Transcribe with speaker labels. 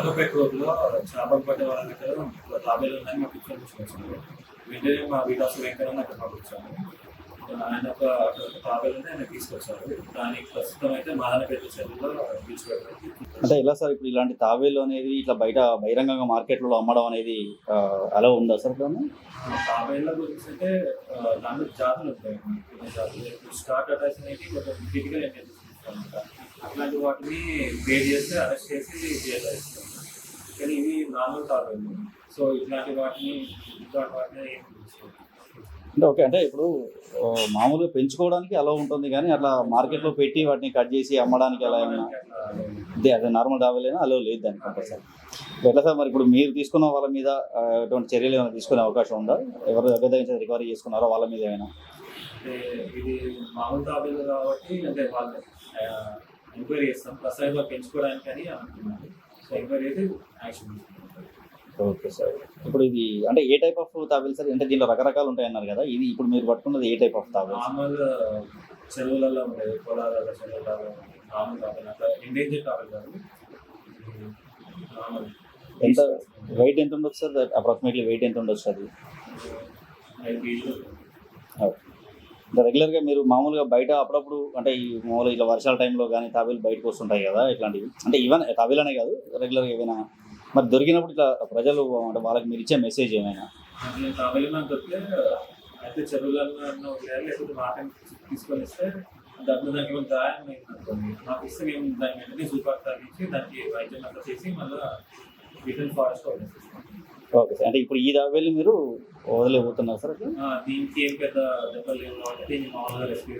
Speaker 1: కొత్తపేట రోడ్లో చేపలు పట్టే వాళ్ళ దగ్గర తాబేలు ఉందని మాకు ఇన్ఫర్మేషన్ వచ్చింది వెంటనే మా వీడాస్ వెంకన్న అక్కడ పంపించాము ఆయన ఒక తాబేలు ఆయన తీసుకొచ్చారు. దానికి ప్రస్తుతం అయితే మాదనపేట చెరువులో తీసుకెళ్ళారు
Speaker 2: అంటే ఎలా సార్ ఇప్పుడు ఇలాంటి తావేలు అనేది ఇట్లా బయట బహిరంగంగా మార్కెట్లో అమ్మడం అనేది అలా ఉందా సార్ ఇప్పుడు
Speaker 1: తాబేళ్ళ గురించి అయితే దాంట్లో జాతులు ఉంటాయి. జాతులు స్టార్ట్ అటాచ్ అనేది కొంచెం క్రిటికల్ అనమాట అట్లాంటి వాటిని వేట్ చేస్తే అరెస్ట్ చేసి జైలు నార్మల్ తాబేళ్ళు సో ఇట్లాంటి వాటిని ఇట్లాంటి వాటిని ఏం తీసుకోరు.
Speaker 2: అంటే ఓకే అంటే ఇప్పుడు మామూలుగా పెంచుకోవడానికి అలా ఉంటుంది కానీ అట్లా మార్కెట్లో పెట్టి వాటిని కట్ చేసి అమ్మడానికి అలా ఏమైనా. అదే అదే నార్మల్ డాబేలైనా అలో లేదు దానికి కంపల్సరీ. ఎట్లా సార్ మరి ఇప్పుడు మీరు తీసుకున్న వాళ్ళ మీద ఎటువంటి చర్యలు ఏమైనా తీసుకునే అవకాశం ఉందా? ఎవరు దగ్గర రికవరీ చేసుకున్నారో వాళ్ళ మీద ఏమైనా?
Speaker 1: ఇది మామూలు తాబేలు కాబట్టి అంటే వాళ్ళు ఎంక్వైరీ చేస్తాం. ప్రస్తుతం పెంచుకోవడానికి అని అనుకున్నాను సో ఎంక్వైరీ అయితే యాక్షన్
Speaker 2: ఓకే సార్. ఇప్పుడు ఇది అంటే ఏ టైప్ ఆఫ్ తాబేలు సార్? అంటే దీనిలో రకరకాలు ఉంటాయన్నారు కదా. ఇది ఇప్పుడు మీరు పట్టుకున్నది ఏ టైప్ ఆఫ్ తాబేలు
Speaker 1: చెరువులలో ఉండేది పొలాలలో చెరువులలో నార్మల్ తాబేలు అట్లా ఎండేంజర్ తాబేలు కాదు. నార్మల్
Speaker 2: ఎంత వెయిట్ ఎంత ఉండొచ్చు సార్? అప్రాక్సిమేట్లీ వెయిట్ ఎంత ఉండొచ్చు అది? రెగ్యులర్గా మీరు మామూలుగా బయట అప్పుడప్పుడు అంటే ఈ మామూలుగా ఇట్లా వర్షాల టైంలో కానీ తాబేలు బయటకు వస్తుంటాయి కదా ఇట్లాంటివి. అంటే ఈవెన్ తాబేలు అనే కాదు రెగ్యులర్గా ఏమైనా మరి దొరికినప్పుడు ఇట్లా ప్రజలు అంటే వాళ్ళకి మీరు ఇచ్చే మెసేజ్ ఏమైనా?
Speaker 1: అయితే చెరువులలో లేకపోతే తీసుకొని ఇస్తే దానికి ఏమైనా గాయం అయింది అనుకోండి మాకు ఇస్తే మేము దాని వెంటనే సూపర్ తగ్గించి దానికి వైద్యం చేసి మళ్ళీ రిటర్న్ ఫారెస్ట్ వదిలేస్తాం
Speaker 2: ఓకే సార్. అంటే ఇప్పుడు ఈ తాబేలు మీరు వదిలేకపోతున్నారు సార్
Speaker 1: దీనికి ఏం పెద్ద దెబ్బలు లేవు కాబట్టి దీన్ని మామూలుగా రెస్క్యూ